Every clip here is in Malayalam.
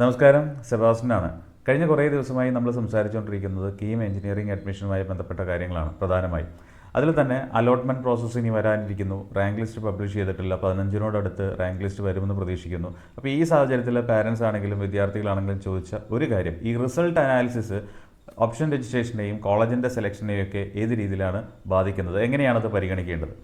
നമസ്കാരം സെബാസ്റ്റിനാണ് കഴിഞ്ഞ കുറേ ദിവസമായി നമ്മൾ സംസാരിച്ചുകൊണ്ടിരിക്കുന്നത് കീം എഞ്ചിനീയറിംഗ് അഡ്മിഷനുമായി ബന്ധപ്പെട്ട കാര്യങ്ങളാണ് പ്രധാനമായി. അതിൽ തന്നെ അലോട്ട്മെന്റ് പ്രോസസ്സ് ഇനി വരാനിരിക്കുന്നു. റാങ്ക് ലിസ്റ്റ് പബ്ലിഷ് ചെയ്തിട്ടില്ല. പതിനഞ്ചിനോടടുത്ത് റാങ്ക് ലിസ്റ്റ് വരുമെന്ന് പ്രതീക്ഷിക്കുന്നു. അപ്പോൾ ഈ സാഹചര്യത്തിൽ പാരൻസ് ആണെങ്കിലും വിദ്യാർത്ഥികളാണെങ്കിലും ചോദിച്ച ഒരു കാര്യം ഈ റിസൾട്ട് അനാലിസിസ് ഓപ്ഷൻ രജിസ്ട്രേഷനെയും കോളേജിന്റെ സെലക്ഷനെയും ഒക്കെ ഏത് രീതിയിലാണ് ബാധിക്കുന്നത്? എങ്ങനെയാണത് പരിഗണിക്കേണ്ടത്?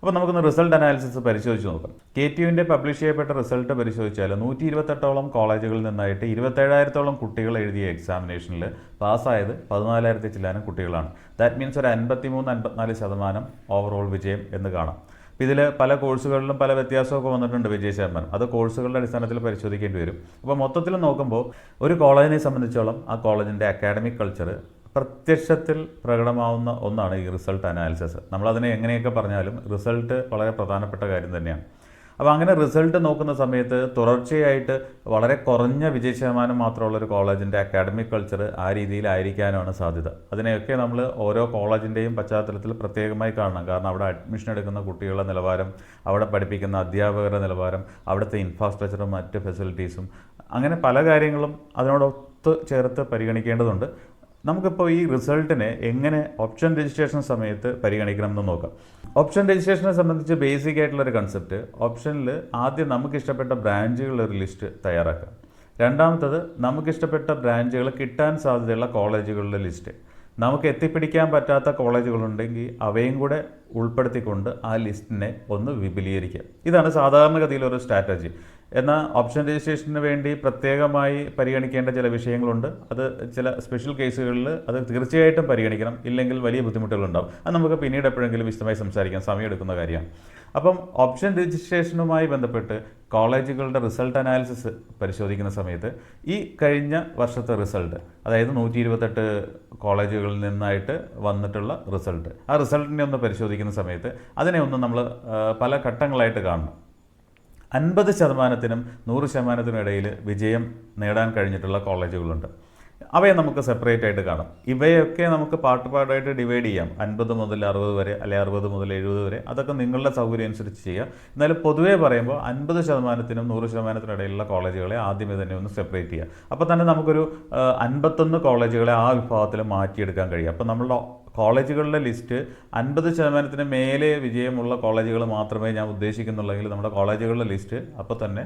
അപ്പോൾ നമുക്കൊന്ന് റിസൾട്ട് അനാലിസിസ് പരിശോധിച്ച് നോക്കാം. കെ ടി യുവിന്റെ പബ്ലിഷ് ചെയ്യപ്പെട്ട റിസൾട്ട് പരിശോധിച്ചാൽ നൂറ്റി ഇരുപത്തെട്ടോളം കോളേജുകളിൽ നിന്നായിട്ട് ഇരുപത്തേഴായിരത്തോളം കുട്ടികൾ എഴുതിയ എക്സാമിനേഷനിൽ പാസ്സായത് പതിനാലായിരത്തി ചില്ലാനും കുട്ടികളാണ്. ദാറ്റ് മീൻസ് ഒരു അൻപത്തി മൂന്ന് അൻപത്തിനാല് ശതമാനം ഓവറോൾ വിജയം എന്ന് കാണാം. ഇതിൽ പല കോഴ്സുകളിലും പല വ്യത്യാസമൊക്കെ വന്നിട്ടുണ്ട് വിജയ ശതമാനം അത് കോഴ്സുകളുടെ അടിസ്ഥാനത്തിൽ പരിശോധിക്കേണ്ടി വരും. അപ്പോൾ മൊത്തത്തിൽ നോക്കുമ്പോൾ ഒരു കോളേജിനെ സംബന്ധിച്ചോളം ആ കോളേജിന്റെ അക്കാഡമിക് കൾച്ചർ പ്രത്യക്ഷത്തിൽ പ്രകടമാവുന്ന ഒന്നാണ് ഈ റിസൾട്ട് അനാലിസിസ്. നമ്മളതിനെ എങ്ങനെയൊക്കെ പറഞ്ഞാലും റിസൾട്ട് വളരെ പ്രധാനപ്പെട്ട കാര്യം തന്നെയാണ്. അപ്പോൾ അങ്ങനെ റിസൾട്ട് നോക്കുന്ന സമയത്ത് തുടർച്ചയായിട്ട് വളരെ കുറഞ്ഞ വിജയ ശതമാനം മാത്രമുള്ള ഒരു കോളേജിന്റെ അക്കാഡമിക് കൾച്ചർ ആ രീതിയിലായിരിക്കാനാണ് സാധ്യത. അതിനെയൊക്കെ നമ്മൾ ഓരോ കോളേജിന്റെയും പശ്ചാത്തലത്തിൽ പ്രത്യേകമായി കാണണം. കാരണം അവിടെ അഡ്മിഷൻ എടുക്കുന്ന കുട്ടികളുടെ നിലവാരം അവിടെ പഠിപ്പിക്കുന്ന അധ്യാപകരുടെ നിലവാരം അവിടുത്തെ ഇൻഫ്രാസ്ട്രക്ചറും മറ്റ് ഫെസിലിറ്റീസും അങ്ങനെ പല കാര്യങ്ങളും അതിനോടൊത്ത് ചേർത്ത് പരിഗണിക്കേണ്ടതുണ്ട്. നമുക്കിപ്പോൾ ഈ റിസൾട്ടിനെ എങ്ങനെ ഓപ്ഷൻ രജിസ്ട്രേഷൻ സമയത്ത് പരിഗണിക്കണം എന്ന് നോക്കാം. ഓപ്ഷൻ രജിസ്ട്രേഷനെ സംബന്ധിച്ച് ബേസിക് ആയിട്ടുള്ള ഒരു കൺസെപ്റ്റ് ഓപ്ഷനിൽ ആദ്യം നമുക്ക് ഇഷ്ടപ്പെട്ട ബ്രാഞ്ചുകളുടെ ഒരു ലിസ്റ്റ് തയ്യാറാക്കാം. രണ്ടാമത്തത് നമുക്കിഷ്ടപ്പെട്ട ബ്രാഞ്ചുകൾ കിട്ടാൻ സാധ്യതയുള്ള കോളേജുകളുടെ ലിസ്റ്റ്. നമുക്ക് എത്തിപ്പിടിക്കാൻ പറ്റാത്ത കോളേജുകളുണ്ടെങ്കിൽ അവയും കൂടെ ഉൾപ്പെടുത്തിക്കൊണ്ട് ആ ലിസ്റ്റിനെ ഒന്ന് വിപുലീകരിക്കുക. ഇതാണ് സാധാരണഗതിയിലൊരു സ്ട്രാറ്റജി. എന്നാൽ ഓപ്ഷൻ രജിസ്ട്രേഷന് വേണ്ടി പ്രത്യേകമായി പരിഗണിക്കേണ്ട ചില വിഷയങ്ങളുണ്ട്. അത് ചില സ്പെഷ്യൽ കേസുകളിൽ അത് തീർച്ചയായിട്ടും പരിഗണിക്കണം. ഇല്ലെങ്കിൽ വലിയ ബുദ്ധിമുട്ടുകളുണ്ടാവും. അത് നമുക്ക് പിന്നീട് എപ്പോഴെങ്കിലും വിശദമായി സംസാരിക്കാം. സമയമെടുക്കുന്ന കാര്യമാണ്. അപ്പം ഓപ്ഷൻ രജിസ്ട്രേഷനുമായി ബന്ധപ്പെട്ട് കോളേജുകളുടെ റിസൾട്ട് അനാലിസിസ് പരിശോധിക്കുന്ന സമയത്ത് ഈ കഴിഞ്ഞ വർഷത്തെ റിസൾട്ട് അതായത് നൂറ്റി ഇരുപത്തെട്ട് കോളേജുകളിൽ നിന്നായിട്ട് വന്നിട്ടുള്ള റിസൾട്ട് ആ റിസൾട്ടിനെ ഒന്ന് പരിശോധിക്കുന്ന സമയത്ത് അതിനെ ഒന്ന് നമ്മൾ പല ഘട്ടങ്ങളായിട്ട് കാണണം. അൻപത് ശതമാനത്തിനും നൂറ് ശതമാനത്തിനും ഇടയിൽ വിജയം നേടാൻ കഴിഞ്ഞിട്ടുള്ള കോളേജുകളുണ്ട്. അവയെ നമുക്ക് സെപ്പറേറ്റ് ആയിട്ട് കാണാം. ഇവയൊക്കെ നമുക്ക് പാട്ട് പാടായിട്ട് ഡിവൈഡ് ചെയ്യാം. അൻപത് മുതൽ അറുപത് വരെ അല്ലെങ്കിൽ അറുപത് മുതൽ എഴുപത് വരെ. അതൊക്കെ നിങ്ങളുടെ സൗകര്യം അനുസരിച്ച് ചെയ്യാം എന്നാലും പൊതുവേ പറയുമ്പോൾ അൻപത് ശതമാനത്തിനും നൂറ് ശതമാനത്തിനും ഇടയിലുള്ള കോളേജുകളെ ആദ്യമേ തന്നെ ഒന്ന് സെപ്പറേറ്റ് ചെയ്യാം അപ്പോൾ തന്നെ നമുക്കൊരു അൻപത്തൊന്ന് കോളേജുകളെ ആ വിഭാഗത്തിൽ മാറ്റിയെടുക്കാൻ കഴിയും. അപ്പോൾ നമ്മളുടെ കോളേജുകളുടെ ലിസ്റ്റ് അൻപത് ശതമാനത്തിന് മേലെ വിജയമുള്ള കോളേജുകൾ മാത്രമേ ഞാൻ ഉദ്ദേശിക്കുന്നുള്ളെങ്കിൽ നമ്മുടെ കോളേജുകളുടെ ലിസ്റ്റ് അപ്പോൾ തന്നെ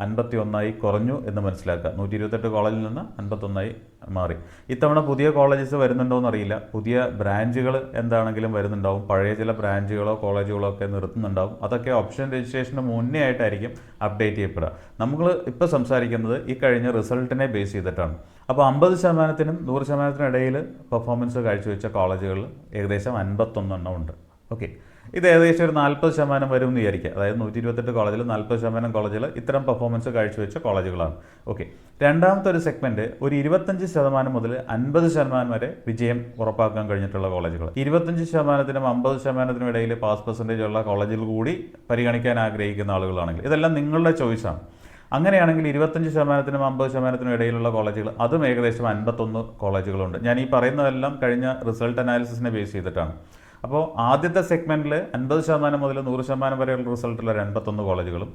അൻപത്തി ഒന്നായി കുറഞ്ഞു എന്ന് മനസ്സിലാക്കുക. നൂറ്റി ഇരുപത്തെട്ട് കോളേജിൽ നിന്ന് അൻപത്തൊന്നായി മാറി. ഇത്തവണ പുതിയ കോളേജസ് വരുന്നുണ്ടോ എന്നറിയില്ല. പുതിയ ബ്രാഞ്ചുകൾ എന്താണെങ്കിലും വരുന്നുണ്ടാവും. പഴയ ചില ബ്രാഞ്ചുകളോ കോളേജുകളോ ഒക്കെ നിർത്തുന്നുണ്ടാവും. അതൊക്കെ ഓപ്ഷൻ രജിസ്ട്രേഷന് മുന്നേ ആയിട്ടായിരിക്കും അപ്ഡേറ്റ് ചെയ്യപ്പെടുക. നമ്മൾ ഇപ്പോൾ സംസാരിക്കുന്നത് ഈ കഴിഞ്ഞ റിസൾട്ടിനെ ബേസ് ചെയ്തിട്ടാണ്. അപ്പോൾ അമ്പത് ശതമാനത്തിനും നൂറ് ശതമാനത്തിനും ഇടയിൽ പെർഫോമൻസ് കാഴ്ചവെച്ച കോളേജുകളിൽ ഏകദേശം അൻപത്തൊന്നെണ്ണം ഉണ്ട്. ഓക്കെ ഇത് ഏകദേശം ഒരു നാൽപ്പത് ശതമാനം വരും എന്ന് വിചാരിക്കുക. അതായത് നൂറ്റി ഇരുപത്തെട്ട് കോളേജിൽ നാൽപ്പത് ശതമാനം കോളേജിൽ ഇത്തരം പെർഫോമൻസ് കാഴ്ചവെച്ച കോളേജുകളാണ്. ഓക്കെ രണ്ടാമത്തെ ഒരു സെഗ്മെന്റ് ഒരു ഇരുപത്തഞ്ച് ശതമാനം മുതൽ അൻപത് ശതമാനം വരെ വിജയം ഉറപ്പാക്കാൻ കഴിഞ്ഞിട്ടുള്ള കോളേജുകൾ. ഇരുപത്തഞ്ച് ശതമാനത്തിനും അമ്പത് ശതമാനത്തിനും ഇടയിൽ പാസ് പെർസെന്റേജ് ഉള്ള കോളേജിൽ കൂടി പരിഗണിക്കാൻ ആഗ്രഹിക്കുന്ന ആളുകളാണെങ്കിൽ ഇതെല്ലാം നിങ്ങളുടെ ചോയ്സാണ് അങ്ങനെയാണെങ്കിൽ ഇരുപത്തഞ്ച് ശതമാനത്തിനും അമ്പത് ശതമാനത്തിനും ഇടയിലുള്ള കോളേജുകൾ അതും ഏകദേശം അൻപത്തൊന്ന് കോളേജുകളുണ്ട്. ഞാൻ ഈ പറയുന്നതെല്ലാം കഴിഞ്ഞ റിസൾട്ട് അനാലിസിസിനെ ബേസ് ചെയ്തിട്ടാണ്. അപ്പോൾ ആദ്യത്തെ സെഗ്മെന്റിൽ അൻപത് ശതമാനം മുതൽ നൂറ് ശതമാനം വരെയുള്ള റിസൾട്ടുള്ള ഒരു അൻപത്തൊന്ന് കോളേജുകളും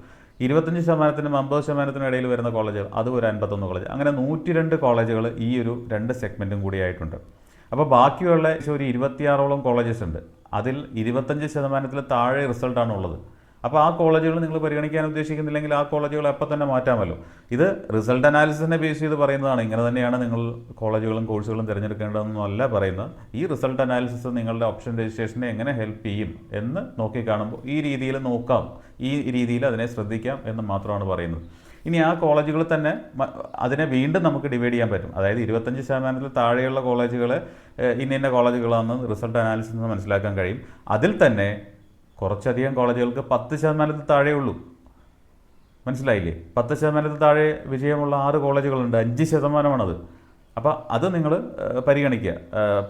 ഇരുപത്തഞ്ച് ശതമാനത്തിനും അമ്പത് ശതമാനത്തിനും ഇടയിൽ വരുന്ന കോളേജ് അതും ഒരു അൻപത്തൊന്ന് കോളേജ്. അങ്ങനെ നൂറ്റി രണ്ട് കോളേജുകൾ ഈ ഒരു രണ്ട് സെഗ്മെന്റും കൂടിയായിട്ടുണ്ട് അപ്പോൾ ബാക്കിയുള്ള ഒരു ഇരുപത്തിയാറോളം കോളേജസ് ഉണ്ട്. അതിൽ ഇരുപത്തഞ്ച് ശതമാനത്തിൽ താഴെ റിസൾട്ടാണ് ഉള്ളത്. അപ്പോൾ ആ കോളേജുകൾ നിങ്ങൾ പരിഗണിക്കാൻ ഉദ്ദേശിക്കുന്നില്ലെങ്കിൽ ആ കോളേജുകൾ അപ്പം തന്നെ മാറ്റാമല്ലോ. ഇത് റിസൾട്ട് അനാലിസിസിനെ ബേസ് ചെയ്ത് പറയുന്നതാണ്. ഇങ്ങനെ തന്നെയാണ് നിങ്ങൾ കോളേജുകളും കോഴ്സുകളും തിരഞ്ഞെടുക്കേണ്ടതെന്നല്ല പറയുന്നത്. ഈ റിസൾട്ട് അനാലിസിസ് നിങ്ങളുടെ ഓപ്ഷൻ രജിസ്ട്രേഷനെ എങ്ങനെ ഹെൽപ്പ് ചെയ്യും എന്ന് നോക്കി കാണുമ്പോൾ ഈ രീതിയിൽ നോക്കാം. ഈ രീതിയിൽ അതിനെ ശ്രദ്ധിക്കാം എന്ന് മാത്രമാണ് പറയുന്നത്. ഇനി ആ കോളേജുകൾ തന്നെ അതിനെ വീണ്ടും നമുക്ക് ഡിവൈഡ് ചെയ്യാൻ പറ്റും. അതായത് ഇരുപത്തഞ്ച് ശതമാനത്തിൽ താഴെയുള്ള കോളേജുകൾ ഇന്ന ഇന്ന കോളേജുകളാണെന്ന് റിസൾട്ട് അനാലിസിസ് മനസ്സിലാക്കാൻ കഴിയും. അതിൽ തന്നെ കുറച്ചധികം കോളേജുകൾക്ക് പത്ത് ശതമാനത്തിൽ താഴെ ഉള്ളൂ. മനസ്സിലായില്ലേ? പത്ത് ശതമാനത്തിൽ താഴെ വിജയമുള്ള ആറ് കോളേജുകളുണ്ട്. അഞ്ച് ശതമാനമാണത്. അപ്പോൾ അത് നിങ്ങൾ പരിഗണിക്കുക.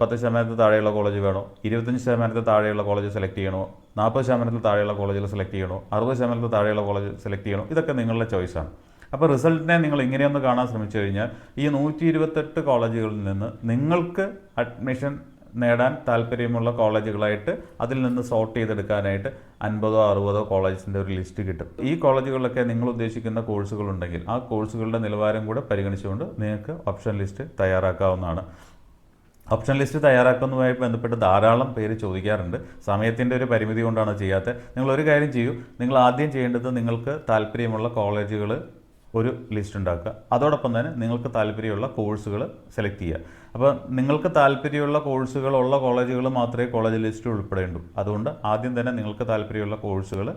പത്ത് ശതമാനത്തിൽ താഴെയുള്ള കോളേജ് വേണോ? ഇരുപത്തഞ്ച് ശതമാനത്തിൽ താഴെയുള്ള കോളേജ് സെലക്ട് ചെയ്യണോ? നാൽപ്പത് ശതമാനത്തിൽ താഴെയുള്ള കോളേജിൽ സെലക്ട് ചെയ്യണോ? അറുപത് ശതമാനത്തിൽ താഴെയുള്ള കോളേജ് സെലക്ട് ചെയ്യണോ? ഇതൊക്കെ നിങ്ങളുടെ ചോയ്സാണ് അപ്പോൾ റിസൾട്ടിനെ നിങ്ങൾ ഇങ്ങനെയൊന്ന് കാണാൻ ശ്രമിച്ചു കഴിഞ്ഞാൽ ഈ നൂറ്റി ഇരുപത്തെട്ട് കോളേജുകളിൽ നിന്ന് നിങ്ങൾക്ക് അഡ്മിഷൻ നേടാൻ താല്പര്യമുള്ള കോളേജുകളായിട്ട് അതിൽ നിന്ന് സോർട്ട് ചെയ്തെടുക്കാനായിട്ട് അൻപതോ അറുപതോ കോളേജസിന്റെ ഒരു ലിസ്റ്റ് കിട്ടും. ഈ കോളേജുകളിലൊക്കെ നിങ്ങൾ ഉദ്ദേശിക്കുന്ന കോഴ്സുകളുണ്ടെങ്കിൽ ആ കോഴ്സുകളുടെ നിലവാരം കൂടെ പരിഗണിച്ചുകൊണ്ട് നിങ്ങൾക്ക് ഓപ്ഷൻ ലിസ്റ്റ് തയ്യാറാക്കാവുന്നതാണ്. ഓപ്ഷൻ ലിസ്റ്റ് തയ്യാറാക്കുന്നതുമായി ബന്ധപ്പെട്ട് ധാരാളം പേര് ചോദിക്കാറുണ്ട്. സമയത്തിന്റെ ഒരു പരിമിതി കൊണ്ടാണ് ചെയ്യാത്തത്. നിങ്ങൾ ഒരു കാര്യം ചെയ്യൂ. നിങ്ങൾ ആദ്യം ചെയ്യേണ്ടത് നിങ്ങൾക്ക് താല്പര്യമുള്ള കോളേജുകൾ ഒരു ലിസ്റ്റ് ഉണ്ടാക്കുക. അതോടൊപ്പം തന്നെ നിങ്ങൾക്ക് താല്പര്യമുള്ള കോഴ്സുകൾ സെലക്ട് ചെയ്യുക. അപ്പോൾ നിങ്ങൾക്ക് താല്പര്യമുള്ള കോഴ്സുകൾ ഉള്ള കോളേജുകൾ മാത്രമേ കോളേജ് ലിസ്റ്റിൽ ഉൾപ്പെടേണ്ടൂ. അതുകൊണ്ട് ആദ്യം തന്നെ നിങ്ങൾക്ക് താല്പര്യമുള്ള കോഴ്സുകൾ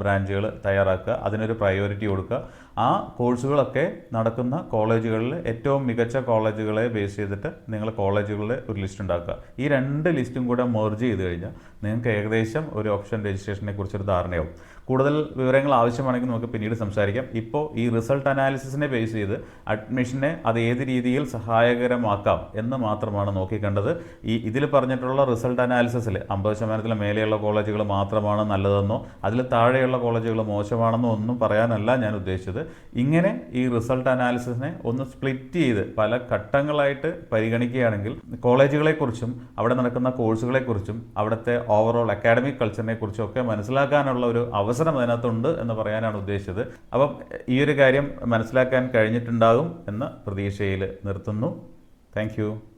ബ്രാഞ്ചുകൾ തയ്യാറാക്കുക. അതിനൊരു പ്രയോറിറ്റി കൊടുക്കുക. ആ കോഴ്സുകളൊക്കെ നടക്കുന്ന കോളേജുകളിൽ ഏറ്റവും മികച്ച കോളേജുകളെ ബേസ് ചെയ്തിട്ട് നിങ്ങൾ കോളേജുകളുടെ ഒരു ലിസ്റ്റ് ഉണ്ടാക്കുക. ഈ രണ്ട് ലിസ്റ്റും കൂടെ മെർജ് ചെയ്ത് കഴിഞ്ഞാൽ നിങ്ങൾക്ക് ഏകദേശം ഒരു ഓപ്ഷൻ രജിസ്ട്രേഷനെ കുറിച്ചൊരു ധാരണയാവും. കൂടുതൽ വിവരങ്ങൾ ആവശ്യമാണെങ്കിൽ നമുക്ക് പിന്നീട് സംസാരിക്കാം. ഇപ്പോൾ ഈ റിസൾട്ട് അനാലിസിസിനെ ബേസ് ചെയ്ത് അഡ്മിഷനെ അത് ഏത് രീതിയിൽ സഹായകരമാക്കാം എന്ന് മാത്രമാണ് നോക്കിക്കണ്ടത്. ഈ ഇതിൽ പറഞ്ഞിട്ടുള്ള റിസൾട്ട് അനാലിസിസിൽ അമ്പത് ശതമാനത്തിൽ മേലെയുള്ള കോളേജുകൾ മാത്രമാണ് നല്ലതെന്നോ അതിൽ താഴെയുള്ള കോളേജുകൾ മോശമാണെന്നോ ഒന്നും പറയാനല്ല ഞാൻ ഉദ്ദേശിച്ചത്. ഇങ്ങനെ ഈ റിസൾട്ട് അനാലിസിസിനെ ഒന്ന് സ്പ്ലിറ്റ് ചെയ്ത് പല ഘട്ടങ്ങളായിട്ട് പരിഗണിക്കുകയാണെങ്കിൽ കോളേജുകളെക്കുറിച്ചും അവിടെ നടക്കുന്ന കോഴ്സുകളെക്കുറിച്ചും അവിടുത്തെ ഓവറോൾ അക്കാഡമിക് കൾച്ചറിനെ കുറിച്ചും ഒക്കെ മനസ്സിലാക്കാനുള്ള ഒരു അവസരം അതിനകത്തുണ്ട് എന്ന് പറയാനാണ് ഉദ്ദേശിച്ചത്. അപ്പം ഈ ഒരു കാര്യം മനസ്സിലാക്കാൻ കഴിഞ്ഞിട്ടുണ്ടാകും എന്ന പ്രതീക്ഷയിൽ നിർത്തുന്നു. താങ്ക്